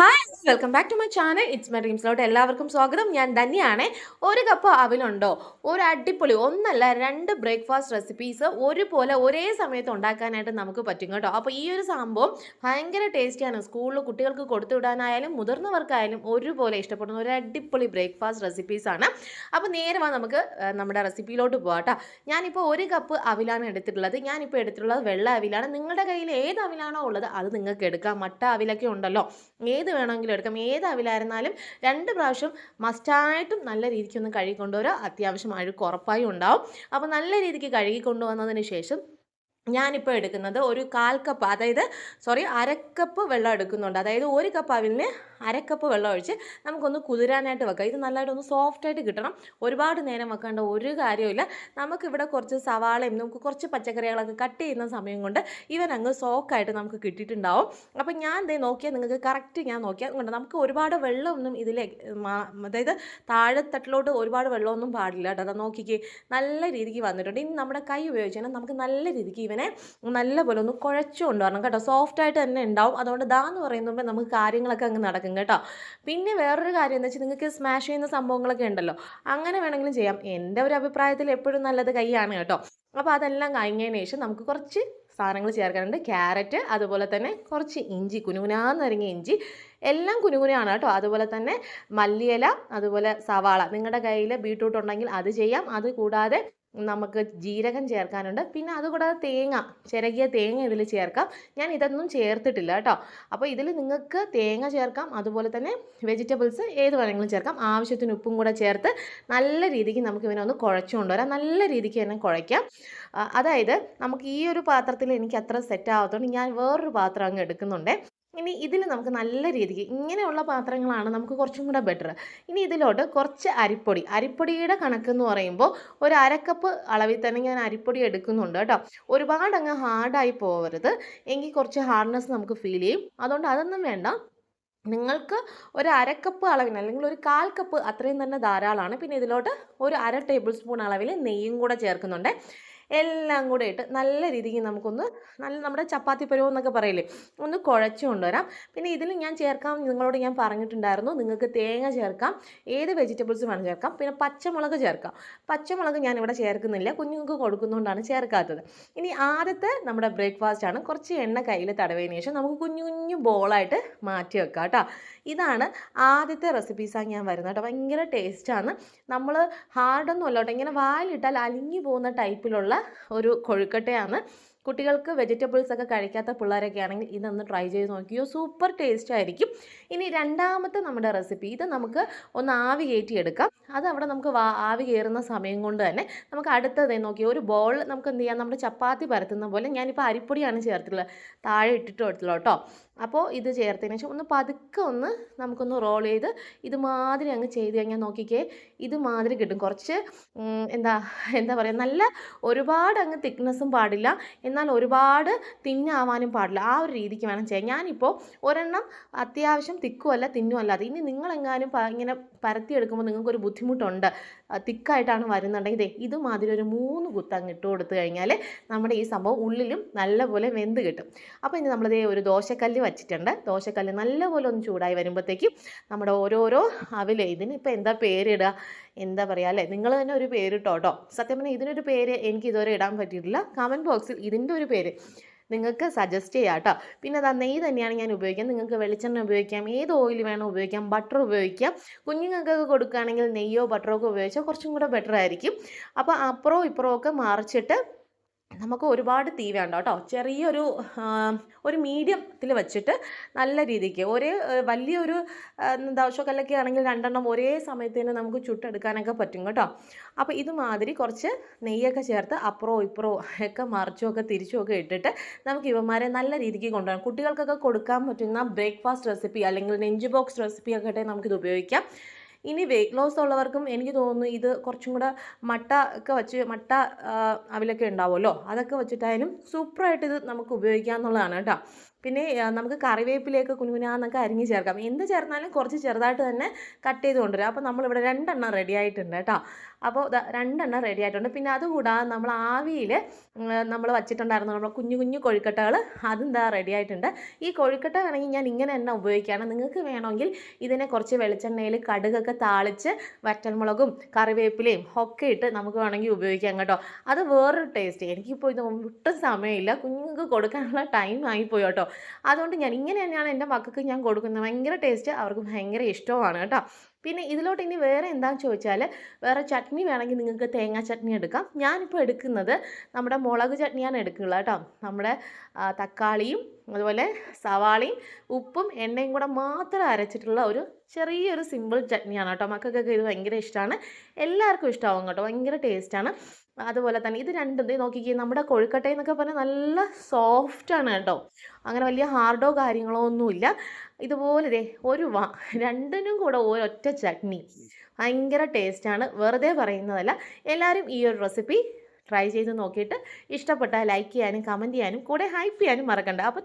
Hi welcome back to my channel it's my ഡ്രീംസിലോട്ട് എല്ലാവർക്കും സ്വാഗതം. ഞാൻ ധന്യാണ് ഒരു കപ്പ് അവിലുണ്ടോ? ഒരു അടിപൊളി ഒന്നല്ല രണ്ട് ബ്രേക്ക്ഫാസ്റ്റ് റെസിപ്പീസ് ഒരുപോലെ ഒരേ സമയത്ത് ഉണ്ടാക്കാനായിട്ട് നമുക്ക് പറ്റും കേട്ടോ. അപ്പോൾ ഈ ഒരു സംഭവം ഭയങ്കര ടേസ്റ്റിയാണ് സ്കൂളിൽ കുട്ടികൾക്ക് കൊടുത്തു വിടാനായാലും മുതിർന്നവർക്കായാലും ഒരുപോലെ ഇഷ്ടപ്പെടുന്ന ഒരു അടിപൊളി ബ്രേക്ക്ഫാസ്റ്റ് റെസിപ്പീസാണ് അപ്പോൾ നേരെ വാ നമുക്ക് നമ്മുടെ റെസിപ്പിയിലോട്ട് പോകാം കേട്ടോ. ഞാനിപ്പോൾ ഒരു കപ്പ് അവിലാണ് എടുത്തിട്ടുള്ളത്. ഞാനിപ്പോൾ എടുത്തിട്ടുള്ളത് വെള്ള അവിലാണ്. നിങ്ങളുടെ കയ്യിൽ ഏത് അവിലാണോ ഉള്ളത് അത് നിങ്ങൾക്ക് എടുക്കാം. മട്ട അവിലൊക്കെ ഉണ്ടല്ലോ. ഏത് വേണമെങ്കിലും എടുക്കാം ഏത് അവിലായിരുന്നാലും രണ്ട് പ്രാവശ്യം മസ്റ്റായിട്ടും നല്ല രീതിക്ക് ഒന്ന് കഴുകി അത്യാവശ്യം അഴുക്ക് ഉറപ്പായും ഉണ്ടാവും. അപ്പോൾ നല്ല രീതിക്ക് കഴുകി കൊണ്ടുവന്നതിന് ശേഷം ഞാനിപ്പോൾ എടുക്കുന്നത് ഒരു കാൽ കപ്പ് അതായത് സോറി അരക്കപ്പ് വെള്ളം എടുക്കുന്നുണ്ട്. അതായത് ഒരു കപ്പ് അവിലിന് അരക്കപ്പ് വെള്ളം ഒഴിച്ച് നമുക്കൊന്ന് കുതിരാനായിട്ട് വെക്കാം. ഇത് നല്ലതായിട്ടൊന്ന് സോഫ്റ്റായിട്ട് കിട്ടണം. ഒരുപാട് നേരം വെക്കേണ്ട ഒരു കാര്യമില്ല നമുക്കിവിടെ കുറച്ച് സവാളയും നമുക്ക് കുറച്ച് പച്ചക്കറികളൊക്കെ കട്ട് ചെയ്യുന്ന സമയം കൊണ്ട് ഇവൻ സോക്കായിട്ട് നമുക്ക് കിട്ടിയിട്ടുണ്ടാവും. അപ്പം ഞാൻ ദേ നോക്കിയാൽ നിങ്ങൾക്ക് കറക്റ്റ് ഞാൻ നോക്കിയാൽ കൊണ്ട് നമുക്ക് ഒരുപാട് വെള്ളമൊന്നും ഇതിലെ അതായത് താഴെത്തട്ടിലോട്ട് ഒരുപാട് വെള്ളമൊന്നും പാടില്ല കേട്ടോ. നോക്കിക്കേ നല്ല രീതിക്ക് വന്നിട്ടുണ്ട്. ഇനി നമ്മുടെ കൈ ഉപയോഗിച്ചാൽ നമുക്ക് നല്ല രീതിക്ക് ഇവനെ നല്ലപോലെ ഒന്ന് കുഴച്ചു കൊണ്ടുവരണം കേട്ടോ. സോഫ്റ്റ് ആയിട്ട് തന്നെ ഉണ്ടാവും. അതുകൊണ്ട് ദാ എന്ന് പറയുമ്പോൾ നമുക്ക് കാര്യങ്ങളൊക്കെ അങ്ങ് നടക്കും കേട്ടോ. പിന്നെ വേറൊരു കാര്യം എന്താ വെച്ചാൽ നിങ്ങൾക്ക് സ്മാഷ് ചെയ്യുന്ന സംഭവങ്ങളൊക്കെ ഉണ്ടല്ലോ. അങ്ങനെ വേണമെങ്കിലും ചെയ്യാം. എന്റെ ഒരു അഭിപ്രായത്തിൽ എപ്പോഴും നല്ലത് കൈയാണ് കേട്ടോ. അപ്പോൾ അതെല്ലാം കഴിഞ്ഞതിന് ശേഷം നമുക്ക് കുറച്ച് സാധനങ്ങൾ ചേർക്കാനുണ്ട്. ക്യാരറ്റ് അതുപോലെ തന്നെ കുറച്ച് ഇഞ്ചി കുനുകുനാന്നരിങ്ങിയ ഇഞ്ചി. എല്ലാം കുനുകുനയാണ് കേട്ടോ. അതുപോലെ തന്നെ മല്ലിയില അതുപോലെ സവാള. നിങ്ങളുടെ കയ്യിൽ ബീട്രൂട്ട് ഉണ്ടെങ്കിൽ അത് ചെയ്യാം. അത് കൂടാതെ നമുക്ക് ജീരകം ചേർക്കാനുണ്ട്. പിന്നെ അതുകൂടാതെ തേങ്ങ ചിരകിയ തേങ്ങ ഇതിൽ ചേർക്കാം. ഞാൻ ഇതൊന്നും ചേർത്തിട്ടില്ല കേട്ടോ. അപ്പോൾ ഇതിൽ നിങ്ങൾക്ക് തേങ്ങ ചേർക്കാം അതുപോലെ തന്നെ വെജിറ്റബിൾസ് ഏത് വേണമെങ്കിലും ചേർക്കാം. ആവശ്യത്തിന് ഉപ്പും കൂടെ ചേർത്ത് നല്ല രീതിക്ക് നമുക്ക് ഇവനെ ഒന്ന് കുഴച്ചു കൊണ്ടുവരാം. നല്ല രീതിക്ക് തന്നെ കുഴയ്ക്കാം. അതായത് നമുക്ക് ഈ ഒരു പാത്രത്തിൽ എനിക്ക് അത്ര സെറ്റ് ആവാത്തതുകൊണ്ട് ഞാൻ വേറൊരു പാത്രം അങ്ങ് എടുക്കുന്നുണ്ട്. ഇനി ഇതിൽ നമുക്ക് നല്ല രീതിക്ക് ഇങ്ങനെയുള്ള പാത്രങ്ങളാണ് നമുക്ക് കുറച്ചും കൂടെ ബെറ്റർ ഇനി ഇതിലോട്ട് കുറച്ച് അരിപ്പൊടി. അരിപ്പൊടിയുടെ കണക്ക് എന്ന് പറയുമ്പോൾ ഒരു അരക്കപ്പ് അളവിൽ തന്നെ ഞാൻ അരിപ്പൊടി എടുക്കുന്നുണ്ട് കേട്ടോ. ഒരുപാട് അങ്ങ് ഹാർഡായി പോകരുത് എങ്കിൽ കുറച്ച് ഹാർഡ്നെസ് നമുക്ക് ഫീൽ ചെയ്യും. അതുകൊണ്ട് അതൊന്നും വേണ്ട. നിങ്ങൾക്ക് ഒരു അരക്കപ്പ് അളവിന് അല്ലെങ്കിൽ ഒരു കാൽ കപ്പ് അത്രയും തന്നെ ധാരാളമാണ്. പിന്നെ ഇതിലോട്ട് ഒരു അര ടേബിൾ സ്പൂൺ അളവിൽ നെയ്യും കൂടെ ചേർക്കുന്നുണ്ട്. എല്ലാം കൂടെ ഇട്ട് നല്ല രീതിക്ക് നമുക്കൊന്ന് നല്ല നമ്മുടെ ചപ്പാത്തി പരുവം എന്നൊക്കെ പറയില്ലേ ഒന്ന് കുഴച്ച് കൊണ്ടുവരാം. പിന്നെ ഇതിൽ ഞാൻ ചേർക്കാം നിങ്ങളോട് ഞാൻ പറഞ്ഞിട്ടുണ്ടായിരുന്നു നിങ്ങൾക്ക് തേങ്ങ ചേർക്കാം ഏത് വെജിറ്റബിൾസ് വേണം ചേർക്കാം പിന്നെ പച്ചമുളക് ചേർക്കാം. പച്ചമുളക് ഞാൻ ഇവിടെ ചേർക്കുന്നില്ല കുഞ്ഞുങ്ങൾക്ക് കൊടുക്കുന്നതുകൊണ്ടാണ് ചേർക്കാത്തത്. ഇനി ആദ്യത്തെ നമ്മുടെ ബ്രേക്ക്ഫാസ്റ്റ് ആണ് കുറച്ച് എണ്ണ കയ്യിൽ തടവിയതിന് ശേഷം നമുക്ക് കുഞ്ഞു കുഞ്ഞു ബോളായിട്ട് മാറ്റി വെക്കാം കേട്ടോ. ഇതാണ് ആദ്യത്തെ റെസിപ്പീസാണ് ഞാൻ വരുന്നത് കേട്ടോ. ഭയങ്കര ടേസ്റ്റാണ് നമ്മൾ ഹാർഡൊന്നും അല്ല കേട്ടോ. ഇങ്ങനെ വായിലിട്ടാൽ അലിഞ്ഞു പോകുന്ന ടൈപ്പിലുള്ള ഒരു കൊഴുക്കട്ടയാണ്. കുട്ടികൾക്ക് വെജിറ്റബിൾസ് ഒക്കെ കഴിക്കാത്ത പിള്ളേരൊക്കെ ആണെങ്കിൽ ഇതൊന്ന് ട്രൈ ചെയ്ത് നോക്കിയോ. സൂപ്പർ ടേസ്റ്റ് ആയിരിക്കും. ഇനി രണ്ടാമത്തെ നമ്മുടെ റെസിപ്പി ഇത് നമുക്ക് ഒന്ന് ആവി കയറ്റി എടുക്കാം അത് അവിടെ നമുക്ക് ആവി കയറുന്ന സമയം കൊണ്ട് തന്നെ നമുക്ക് അടുത്തത് നോക്കി ഒരു ബോൾ നമുക്ക് എന്ത് ചെയ്യാം? നമ്മുടെ ചപ്പാത്തി പരത്തുന്ന പോലെ ഞാനിപ്പോൾ അരിപ്പൊടിയാണ് ചേർത്തിട്ടുള്ളത്. താഴെ ഇട്ടിട്ട് കൊടുത്തുള്ളൂ കേട്ടോ. അപ്പോൾ ഇത് ചേർത്തതിന് ശേഷം ഒന്ന് പതുക്കെ ഒന്ന് നമുക്കൊന്ന് റോൾ ചെയ്ത് ഇതുമാതിരി അങ്ങ് ചെയ്ത് കഴിഞ്ഞാൽ നോക്കിക്കേ ഇതുമാതിരി കിട്ടും. കുറച്ച് എന്താ എന്താ പറയുക നല്ല ഒരുപാട് അങ്ങ് തിക്നെസ്സും പാടില്ല. എന്നാൽ ഒരുപാട് തിന്നാവാനും പാടില്ല. ആ ഒരു രീതിക്ക് വേണം ചെയ്യാൻ. ഞാനിപ്പോൾ ഒരെണ്ണം അത്യാവശ്യം തിക്കുമല്ല തിന്നുമല്ല അത് ഇനി നിങ്ങളെങ്ങാനും ഇങ്ങനെ പരത്തിയെടുക്കുമ്പോൾ നിങ്ങൾക്കൊരു ബുദ്ധിമുട്ടുണ്ട്. തിക്കായിട്ടാണ് വരുന്നുണ്ടെങ്കിൽ ഇതുമാതിരി ഒരു മൂന്ന് കുത്ത് അങ്ങ് ഇട്ട് കൊടുത്തു കഴിഞ്ഞാൽ നമ്മുടെ ഈ സംഭവം ഉള്ളിലും നല്ലപോലെ വെന്ത് കിട്ടും. അപ്പോൾ ഇനി നമ്മളിതേ ഒരു ദോശക്കല്ല് വെച്ചിട്ടുണ്ട്. ദോശക്കല്ല് നല്ലപോലെ ഒന്ന് ചൂടായി വരുമ്പോഴത്തേക്കും നമ്മുടെ ഓരോരോ അവിലെ. ഇതിനിപ്പോൾ എന്താ പേരിടുക എന്താ പറയുക അല്ലേ? നിങ്ങൾ തന്നെ ഒരു പേരിട്ടോ കേട്ടോ സത്യം പറഞ്ഞാൽ ഇതിനൊരു പേര് എനിക്ക് ഇതുവരെ ഇടാൻ പറ്റിയിട്ടില്ല. കമന്റ് ബോക്സിൽ ഇതിന്റെ ഒരു പേര് നിങ്ങൾക്ക് സജസ്റ്റ് ചെയ്യാം കേട്ടോ. പിന്നെ അതാ നെയ്യ് തന്നെയാണ് ഞാൻ ഉപയോഗിക്കുന്നത് നിങ്ങൾക്ക് വെളിച്ചെണ്ണ ഉപയോഗിക്കാം ഏത് ഓയിൽ വേണോ ഉപയോഗിക്കാം ബട്ടർ ഉപയോഗിക്കാം. കുഞ്ഞുങ്ങൾക്കൊക്കെ കൊടുക്കുകയാണെങ്കിൽ നെയ്യോ ബട്ടറോ ഒക്കെ ഉപയോഗിച്ചാൽ കുറച്ചും കൂടെ ബെറ്റർ ആയിരിക്കും. അപ്പോൾ അപ്പുറവും ഇപ്പുറവും ഒക്കെ മറിച്ചിട്ട് നമുക്ക് ഒരുപാട് തീ വേണ്ട കേട്ടോ. ചെറിയൊരു ഒരു മീഡിയത്തിൽ വെച്ചിട്ട് നല്ല രീതിക്ക് ഒരേ വലിയൊരു ദോശക്കല്ലൊക്കെ ആണെങ്കിൽ രണ്ടെണ്ണം ഒരേ സമയത്ത് തന്നെ നമുക്ക് ചുട്ടെടുക്കാനൊക്കെ പറ്റും കേട്ടോ. അപ്പോൾ ഇതുമാതിരി കുറച്ച് നെയ്യൊക്കെ ചേർത്ത് അപ്പുറവും ഇപ്പുറവും ഒക്കെ മറിച്ചുമൊക്കെ തിരിച്ചുമൊക്കെ തിരിച്ചും ഇട്ടിട്ട് നമുക്ക് ഇവന്മാരെ നല്ല രീതിക്ക് കൊണ്ടുപോകാം കുട്ടികൾക്കൊക്കെ കൊടുക്കാൻ പറ്റുന്ന ബ്രേക്ക്ഫാസ്റ്റ് റെസിപ്പി അല്ലെങ്കിൽ നെഞ്ച് ബോക്സ് റെസിപ്പി ഒക്കെ ആയിട്ട് നമുക്കിത് ഉപയോഗിക്കാം. ഇനി വെയിറ്റ് ലോസ് ഉള്ളവർക്കും എനിക്ക് തോന്നുന്നു ഇത് കുറച്ചും കൂടെ മട്ട ഒക്കെ വെച്ച് മട്ട അവിലൊക്കെ ഉണ്ടാവുമല്ലോ. അതൊക്കെ വെച്ചിട്ടായാലും സൂപ്പറായിട്ട് ഇത് നമുക്ക് ഉപയോഗിക്കാം എന്നുള്ളതാണ് കേട്ടോ. പിന്നെ നമുക്ക് കറിവേപ്പിലേക്ക് കുനുകുനാന്നൊക്കെ അരിഞ്ഞ് ചേർക്കാം. എന്ത് ചേർന്നാലും കുറച്ച് ചെറുതായിട്ട് തന്നെ കട്ട് ചെയ്ത് കൊണ്ടുവരാം. അപ്പോൾ നമ്മളിവിടെ രണ്ടെണ്ണം റെഡി ആയിട്ടുണ്ട് കേട്ടോ. അപ്പോൾ രണ്ടെണ്ണം റെഡി ആയിട്ടുണ്ട്. പിന്നെ അതുകൂടാതെ നമ്മൾ ആവിയിൽ നമ്മൾ വച്ചിട്ടുണ്ടായിരുന്നു നമ്മുടെ കുഞ്ഞു കുഞ്ഞു കൊഴുക്കട്ടകൾ അതും ദാ റെഡി ആയിട്ടുണ്ട്. ഈ കൊഴുക്കട്ട വേണമെങ്കിൽ ഞാൻ ഇങ്ങനെ തന്നെ ഉപയോഗിക്കുകയാണ്. നിങ്ങൾക്ക് വേണമെങ്കിൽ ഇതിനെ കുറച്ച് വെളിച്ചെണ്ണയിൽ കടുകൊക്കെ താളിച്ച് വറ്റൽമുളകും കറിവേപ്പിലയും ഒക്കെ ഇട്ട് നമുക്ക് വേണമെങ്കിൽ ഉപയോഗിക്കാം കേട്ടോ. അത് വേറൊരു ടേസ്റ്റ് എനിക്കിപ്പോൾ ഇത് ഒട്ടും സമയമില്ല. കുഞ്ഞുങ്ങൾക്ക് കൊടുക്കാനുള്ള ടൈം ആയിപ്പോയി കേട്ടോ. അതുകൊണ്ട് ഞാൻ ഇങ്ങനെ തന്നെയാണ് എന്റെ മക്കൾക്ക് ഞാൻ കൊടുക്കുന്നത്. ഭയങ്കര ടേസ്റ്റ് അവർക്ക് ഭയങ്കര ഇഷ്ടമാണ് കേട്ടോ. പിന്നെ ഇതിലോട്ട് ഇനി വേറെ എന്താണെന്ന് ചോദിച്ചാൽ വേറെ ചട്നി വേണമെങ്കിൽ നിങ്ങൾക്ക് തേങ്ങാ ചട്നി എടുക്കാം. ഞാനിപ്പോൾ എടുക്കുന്നത് നമ്മുടെ മുളക് ചട്നിയാണ് എടുക്കുക കേട്ടോ. നമ്മുടെ തക്കാളിയും അതുപോലെ സവാളയും ഉപ്പും എണ്ണയും കൂടെ മാത്രം അരച്ചിട്ടുള്ള ഒരു ചെറിയൊരു സിമ്പിൾ ചട്നിയാണ് കേട്ടോ. മക്കൾക്കൊക്കെ ഇത് ഭയങ്കര ഇഷ്ടമാണ് എല്ലാവർക്കും ഇഷ്ടമാവും കേട്ടോ. ഭയങ്കര ടേസ്റ്റാണ്. അതുപോലെ തന്നെ ഇത് രണ്ടും നോക്കിക്കേ നമ്മുടെ കൊഴുക്കട്ടയെന്നൊക്കെ പറഞ്ഞാൽ നല്ല സോഫ്റ്റാണ് കേട്ടോ. അങ്ങനെ വലിയ ഹാർഡോ കാര്യങ്ങളോ ഒന്നുമില്ല. ഇതുപോലെ ദേ ഒരു വാ രണ്ടിനും കൂടെ ഒരൊറ്റ ചട്നി. ഭയങ്കര ടേസ്റ്റാണ്. വെറുതെ പറയുന്നതല്ല. എല്ലാവരും ഈ ഒരു റെസിപ്പി ട്രൈ ചെയ്ത് നോക്കിയിട്ട് ഇഷ്ടപ്പെട്ടാൽ ലൈക്ക് ചെയ്യാനും കമന്റ് ചെയ്യാനും കൂടെ ഹൈപ്പ് ചെയ്യാനും മറക്കണ്ട. അപ്പോൾ